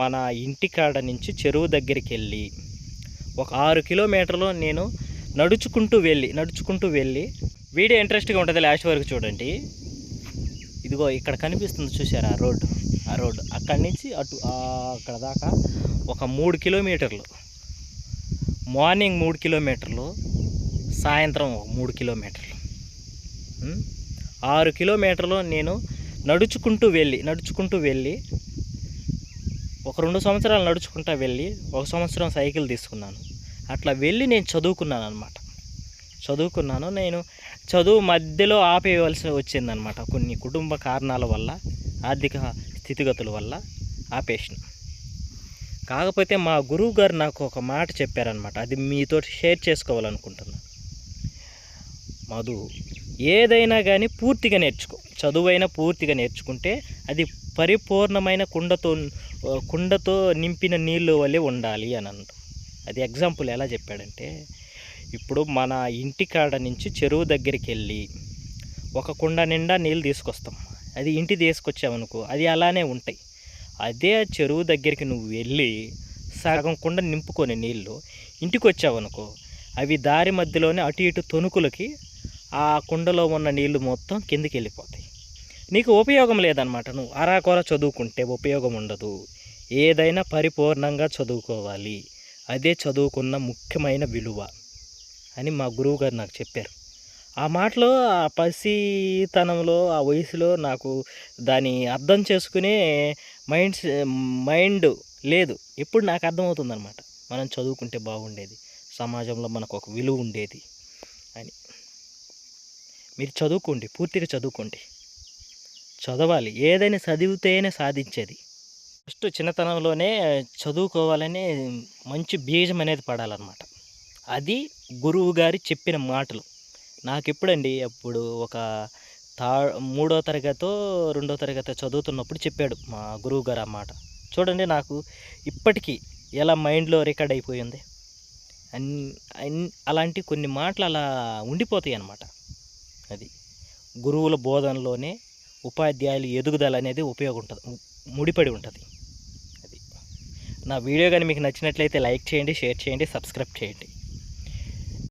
మన ఇంటికాడ నుంచి చెరువు దగ్గరికి వెళ్ళి ఒక ఆరు కిలోమీటర్లు నేను నడుచుకుంటూ వెళ్ళి నడుచుకుంటూ వెళ్ళి వీడియో ఇంట్రెస్ట్గా ఉంటుంది లాస్ట్ వరకు చూడండి. ఇదిగో ఇక్కడ కనిపిస్తుంది చూసారా రోడ్డు? ఆ రోడ్డు. అక్కడి నుంచి అటు అక్కడ దాకా ఒక మూడు కిలోమీటర్లు. మార్నింగ్ మూడు కిలోమీటర్లు సాయంత్రం ఒక మూడు కిలోమీటర్లు. ఆరు కిలోమీటర్లు నేను నడుచుకుంటూ వెళ్ళి నడుచుకుంటూ వెళ్ళి ఒక రెండు సంవత్సరాలు నడుచుకుంటా వెళ్ళి ఒక సంవత్సరం సైకిల్ తీసుకున్నాను. అట్లా వెళ్ళి నేను చదువుకున్నాను అనమాట చదువుకున్నాను. నేను చదువు మధ్యలో ఆపేయవలసి వచ్చిందనమాట కొన్ని కుటుంబ కారణాల వల్ల ఆర్థిక స్థితిగతుల వల్ల ఆపేసిన. కాకపోతే మా గురువు గారు నాకు ఒక మాట చెప్పారనమాట అది మీతో షేర్ చేసుకోవాలనుకుంటున్నాను మధు ఏదైనా కానీ పూర్తిగా నేర్చుకో. చదువైనా పూర్తిగా నేర్చుకుంటే అది పరిపూర్ణమైన కుండతో కుండతో నింపిన నీళ్ళు వల్లే ఉండాలి అని అంటారు. అది ఎగ్జాంపుల్ ఎలా చెప్పాడంటే ఇప్పుడు మన ఇంటికాడ నుంచి చెరువు దగ్గరికి వెళ్ళి ఒక కుండ నిండా నీళ్ళు తీసుకొస్తాం. అది ఇంటి తీసుకొచ్చావనుకో అది అలానే ఉంటాయి. అదే చెరువు దగ్గరికి నువ్వు వెళ్ళి సగం కుండ నింపుకొని నీళ్ళు ఇంటికి వచ్చావనుకో అవి దారి మధ్యలోనే అటు ఇటు తొనుకులకి ఆ కుండలో ఉన్న నీళ్ళు మొత్తం కిందికి వెళ్ళిపోతాయి. నీకు ఉపయోగం లేదనమాట నువ్వు అరాకొర చదువుకుంటే ఉపయోగం ఉండదు. ఏదైనా పరిపూర్ణంగా చదువుకోవాలి. అదే చదువుకున్న ముఖ్యమైన విలువ అని మా గురువు గారు నాకు చెప్పారు. ఆ మాటలో ఆ పసితనంలో ఆ వయసులో నాకు దాని అర్థం చేసుకునే మైండ్ మైండ్ లేదు. ఇప్పుడు నాకు అర్థమవుతుందనమాట మనం చదువుకుంటే బాగుండేది. సమాజంలో మనకు ఒక విలువ ఉండేది అని. మీరు చదువుకోండి పూర్తిగా చదువుకోండి. చదవాలి. ఏదైనా చదివితేనే సాధించేది. ఫస్ట్ చిన్నతనంలోనే చదువుకోవాలని మంచి బీజం అనేది పడాలన్నమాట. అది గురువు గారి చెప్పిన మాటలు. నాకు ఎప్పుడండి అప్పుడు ఒక థా మూడో తరగతో రెండో తరగతి చదువుతున్నప్పుడు చెప్పాడు మా గురువు గారు ఆ మాట. చూడండి నాకు ఇప్పటికీ ఎలా మైండ్లో రికార్డ్ అయిపోయింది. అన్ అన్- అలాంటి కొన్ని మాటలు అలా ఉండిపోతాయి అన్నమాట అది గురువుల బోధనలోనే ఉపాధ్యాయులు ఎదుగుదల అనేది ఉపయోగం ఉంటుంది ముడిపడి ఉంటుంది. అది. నా వీడియో కానీ మీకు నచ్చినట్లయితే లైక్ చేయండి షేర్ చేయండి సబ్స్క్రైబ్ చేయండి.